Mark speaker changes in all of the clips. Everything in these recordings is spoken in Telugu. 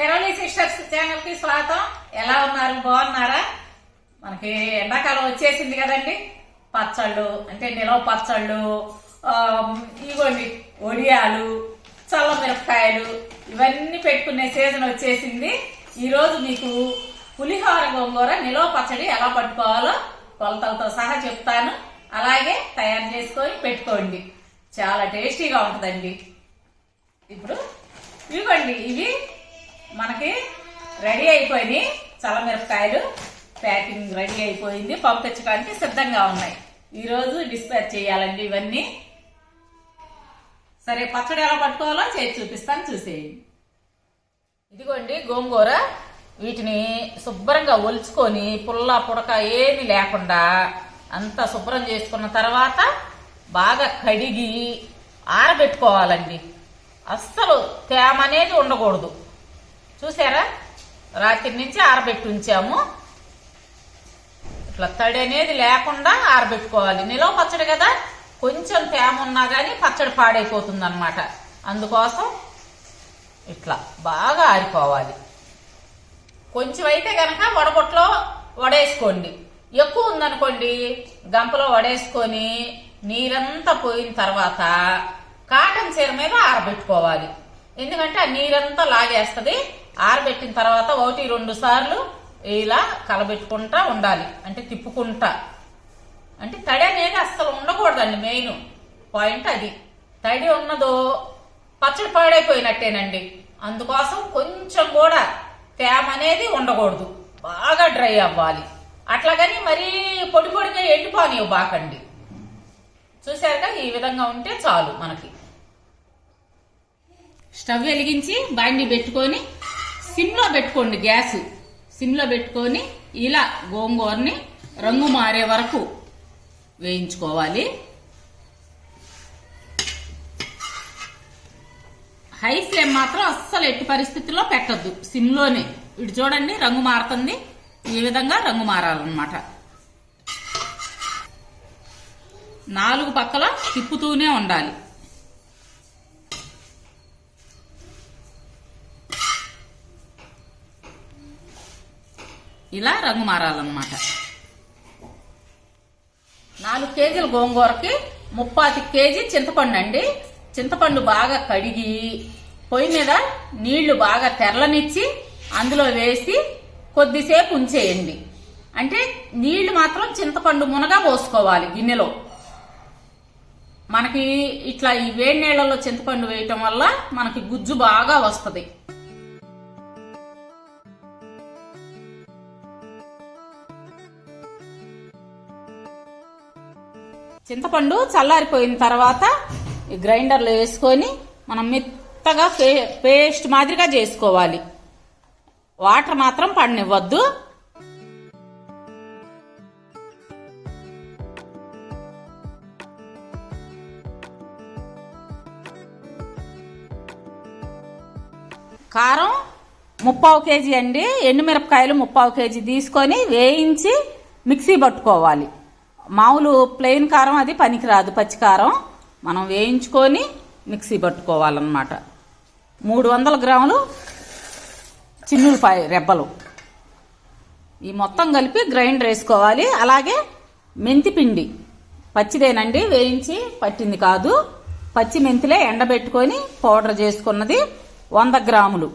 Speaker 1: తెరవలి సిస్టర్స్ ఛానల్కి స్వాగతం. ఎలా ఉన్నారు? బాగున్నారా? మనకి ఎండాకాలం వచ్చేసింది కదండి. పచ్చళ్ళు అంటే నిలవ పచ్చళ్ళు ఇగోండి ఒడియాలు చల్ల మిరపకాయలు ఇవన్నీ పెట్టుకునే సీజన్ వచ్చేసింది. ఈరోజు మీకు పులిహోర గోంగూర నిలవ పచ్చడి ఎలా పట్టుకోవాలో కొలతలతో సహా చెప్తాను. అలాగే తయారు చేసుకొని పెట్టుకోండి. చాలా టేస్టీగా ఉంటుందండి. ఇప్పుడు ఇవ్వండి ఇవి. మనకి రెడీ అయిపోయినాయి. చల్లమిరపకాయలు ప్యాకింగ్ రెడీ అయిపోయింది. పంపించడానికి సిద్ధంగా ఉన్నాయి. ఈరోజు డిస్పాచ్ చేయాలండి ఇవన్నీ. సరే పచ్చడి ఎలా పట్టుకోవాలో చేసి చూపిస్తాను చూసేయండి. ఇదిగోండి గోంగూర. వీటిని శుభ్రంగా ఒలుచుకొని పుల్ల పుడక ఏమి లేకుండా అంతా శుభ్రం చేసుకున్న తర్వాత బాగా కడిగి ఆరబెట్టుకోవాలండి. అస్సలు తేమ అనేది ఉండకూడదు. చూసారా? రాత్రి నుంచి ఆరబెట్టి ఉంచాము. ఇట్లా తడి అనేది లేకుండా ఆరబెట్టుకోవాలి. నిలవ పచ్చడి కదా? కొంచెం తేమ ఉన్నా కానీ పచ్చడి పాడైపోతుంది అనమాట అందుకోసం ఇట్లా బాగా ఆరిపోవాలి. కొంచెం అయితే కనుక వడబొట్లో వడేసుకోండి. ఎక్కువ ఉందనుకోండి గంపలో వడేసుకొని నీరంతా పోయిన తర్వాత కాటన్ చీర మీద ఆరబెట్టుకోవాలి. ఎందుకంటే ఆ నీరంతా లాగేస్తుంది. ఆరబెట్టిన తర్వాత ఒకటి రెండు సార్లు ఇలా కలబెట్టుకుంటా ఉండాలి. అంటే తిప్పుకుంటా. అంటే తడి అనేది అస్సలు ఉండకూడదండి మెయిన్ పాయింట్ అది. తడి ఉన్నదో పచ్చడి పాడైపోయినట్టేనండి. అందుకోసం కొంచెం కూడా తేమ అనేది ఉండకూడదు. బాగా డ్రై అవ్వాలి. అట్లాగని మరీ పొడి పొడిగా ఎండిపోనివ్వు బాకండి. చూసారుగా ఈ విధంగా ఉంటే చాలు మనకి. స్టవ్ వెలిగించి బాండి పెట్టుకొని సిమ్లో పెట్టుకోండి గ్యాస్. సిమ్లో పెట్టుకొని ఇలా గోంగూరని రంగు మారే వరకు వేయించుకోవాలి. హై ఫ్లేమ్ మాత్రం అస్సలు ఎట్టి పరిస్థితుల్లో పెట్టద్దు. సిమ్లోనే. ఇటు చూడండి రంగు మారుతుంది. ఈ విధంగా రంగు మారాలన్నమాట. నాలుగు పక్కల తిప్పుతూనే ఉండాలి. ఇలా రంగు మారాలన్నమాట. నాలుగు కేజీల గోంగూరకి ముప్పాతి కేజీ చింతపండు అండి. చింతపండు బాగా కడిగి పొయ్యి మీద నీళ్ళు బాగా తెరలనిచ్చి అందులో వేసి కొద్దిసేపు ఉంచేయండి. అంటే నీళ్ళు మాత్రం చింతపండు మునగా పోసుకోవాలి గిన్నెలో. మనకి ఇట్లా ఈ వేడి నీళ్ళలో చింతపండు వేయటం వల్ల మనకి గుజ్జు బాగా వస్తుంది. చింతపండు చల్లారిపోయిన తర్వాత ఈ గ్రైండర్లో వేసుకొని మనం మెత్తగా పే- పేస్ట్ మాదిరిగా చేసుకోవాలి. వాటర్ మాత్రం పడనివ్వద్దు. కారం ముప్పావు కేజీ అండి. ఎండుమిరపకాయలు ముప్పావు కేజీ తీసుకొని వేయించి మిక్సీ పట్టుకోవాలి. మామూలు ప్లెయిన్ కారం అది పనికిరాదు పచ్చికారం మనం వేయించుకొని మిక్సీ పట్టుకోవాలన్నమాట. మూడు వందల గ్రాములు చిన్నులపాయ రెబ్బలు. ఈ మొత్తం కలిపి గ్రైండర్ వేసుకోవాలి. అలాగే మెంతి పిండి. పచ్చిదేనండి వేయించి పట్టింది కాదు. పచ్చి మెంతిలే ఎండబెట్టుకొని పౌడర్ చేసుకున్నది వంద గ్రాములు.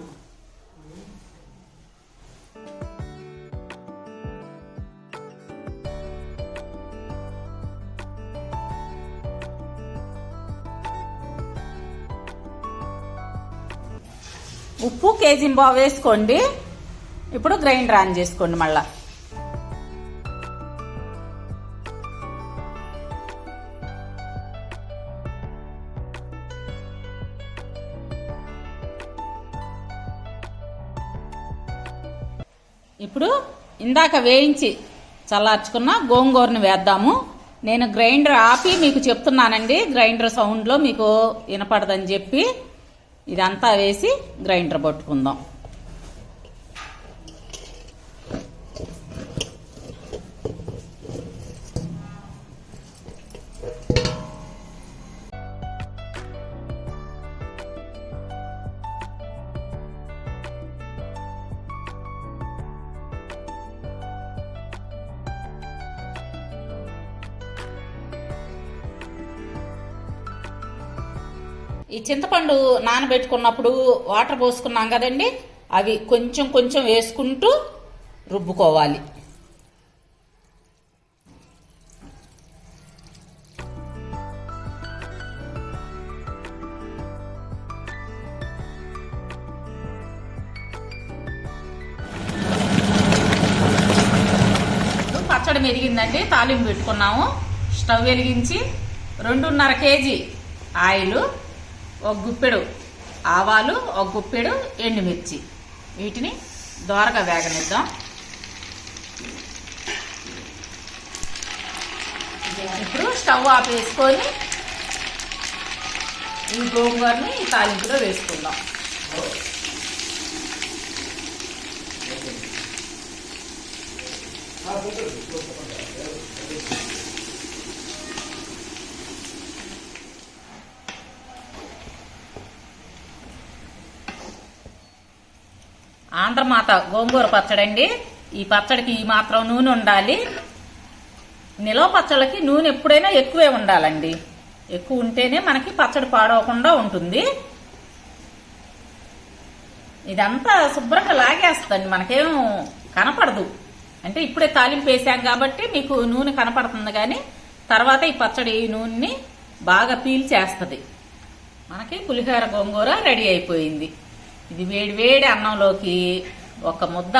Speaker 1: ఉప్పు కేజీ బావు వేసుకోండి. ఇప్పుడు గ్రైండర్ ఆన్ చేసుకోండి మళ్ళా. ఇప్పుడు ఇందాక వేయించి చల్లార్చుకున్న గోంగూరని వేద్దాము. నేను గ్రైండర్ ఆపి మీకు చెప్తున్నానండి. గ్రైండర్ సౌండ్లో మీకు వినపడదని చెప్పి. ఇదంతా వేసి గ్రైండర్ పట్టుకుందాం. ఈ చింతపండు నానబెట్టుకున్నప్పుడు వాటర్ పోసుకున్నాం కదండి అవి కొంచెం కొంచెం వేసుకుంటూ రుబ్బుకోవాలి. పచ్చడి మెరిగిందండి తాలింపు పెట్టుకున్నాము. స్టవ్ వెలిగించి రెండున్నర కేజీ ఆయిల్ ఒక గుప్పెడు ఆవాలు ఒక గుప్పెడు ఎండుమిర్చి. వీటిని దోరగా వేగనిద్దాం. ఇప్పుడు స్టవ్ ఆఫ్ వేసుకొని ఈ గోంగూరని ఈ తాలింపులో వేసుకుందాం. ఆంధ్రమాత గోంగూర పచ్చడండి. ఈ పచ్చడికి ఈ మాత్రం నూనె ఉండాలి. నిలవ పచ్చళ్ళకి నూనె ఎప్పుడైనా ఎక్కువే ఉండాలండి. ఎక్కువ ఉంటేనే మనకి పచ్చడి పాడవకుండా ఉంటుంది. ఇదంతా శుభ్రంగా లాగేస్తుంది మనకేం కనపడదు. అంటే ఇప్పుడే తాలింపు వేసాం కాబట్టి మీకు నూనె కనపడుతుంది కానీ తర్వాత ఈ పచ్చడి ఈ నూనెని బాగా పీల్చేస్తుంది మనకి పులిహోర గోంగూర రెడీ అయిపోయింది. ఇది వేడి వేడి అన్నంలోకి ఒక ముద్ద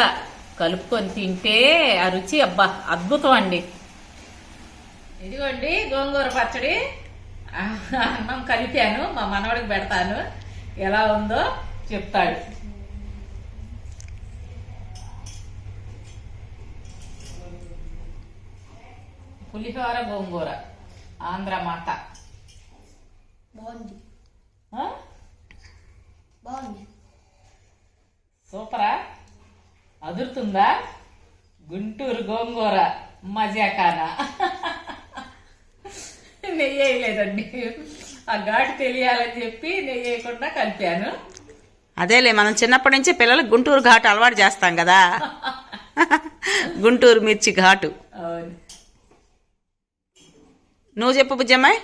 Speaker 1: కలుపుకొని తింటే ఆ రుచి అబ్బా అద్భుతం అండి. ఇదిగోండి గోంగూర పచ్చడి. అన్నం కలిపాను మా మనవడికి పెడతాను. ఎలా ఉందో చెప్తాడు. పులిహోర గోంగూర. ఆంధ్ర మాత
Speaker 2: బాగుంది
Speaker 1: ఆ?
Speaker 2: బాగుంది
Speaker 1: సూపరా అదురుతుందా గుంటూరు గోంగూర మజాకానా? నెయ్యి వేయలేదండి ఆ ఘాటు తెలియాలని చెప్పి నెయ్యి వేయకుండా కలిపాను.
Speaker 3: అదేలే మనం చిన్నప్పటి నుంచి పిల్లలకు గుంటూరు ఘాటు అలవాటు చేస్తాం కదా. గుంటూరు మిర్చి ఘాటు.
Speaker 1: అవును.
Speaker 3: నువ్వు చెప్పు బుజ్జమ్మాయి.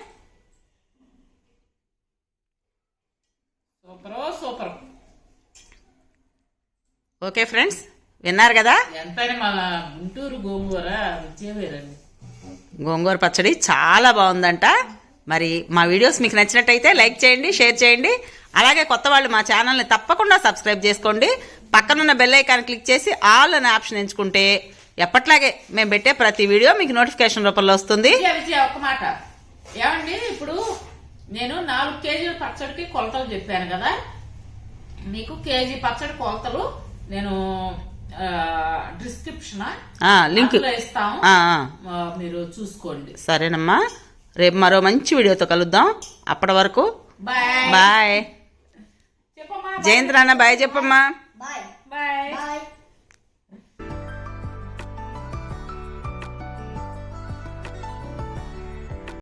Speaker 1: సూపరో సూపర్.
Speaker 3: Okay friends. విన్నారు కదా?
Speaker 1: ఎంతైనా మన గుంటూరు గోంగూర
Speaker 3: గోంగూర పచ్చడి చాలా బాగుందంట. మరి మా వీడియోస్ మీకు నచ్చినట్టయితే లైక్ చేయండి షేర్ చేయండి. అలాగే కొత్త వాళ్ళు మా ఛానల్ని తప్పకుండా సబ్స్క్రైబ్ చేసుకోండి. పక్కనున్న బెల్ ఐకాన్ క్లిక్ చేసి ఆల్ అనే ఆప్షన్ ఎంచుకుంటే ఎప్పట్లాగే మేము పెట్టే ప్రతి వీడియో మీకు నోటిఫికేషన్ రూపంలో వస్తుంది.
Speaker 1: ఒక్క మాట. ఏమండి ఇప్పుడు నేను నాలుగు కేజీల పచ్చడికి కొలతలు చెప్పాను కదా. మీకు కేజీ పచ్చడి కొలతలు నేను డిస్క్రిప్షన్
Speaker 3: ఆ, లింక్
Speaker 1: మీరు చూసుకోండి.
Speaker 3: సరేనమ్మా. రేపు మరో మంచి వీడియోతో కలుద్దాం. అప్పటి వరకు
Speaker 1: బాయ్.
Speaker 3: బాయ్.
Speaker 1: చెప్పమ్మా
Speaker 3: జయంత్రాన్న బాయ్ చెప్పమ్మా.
Speaker 2: బాయ్.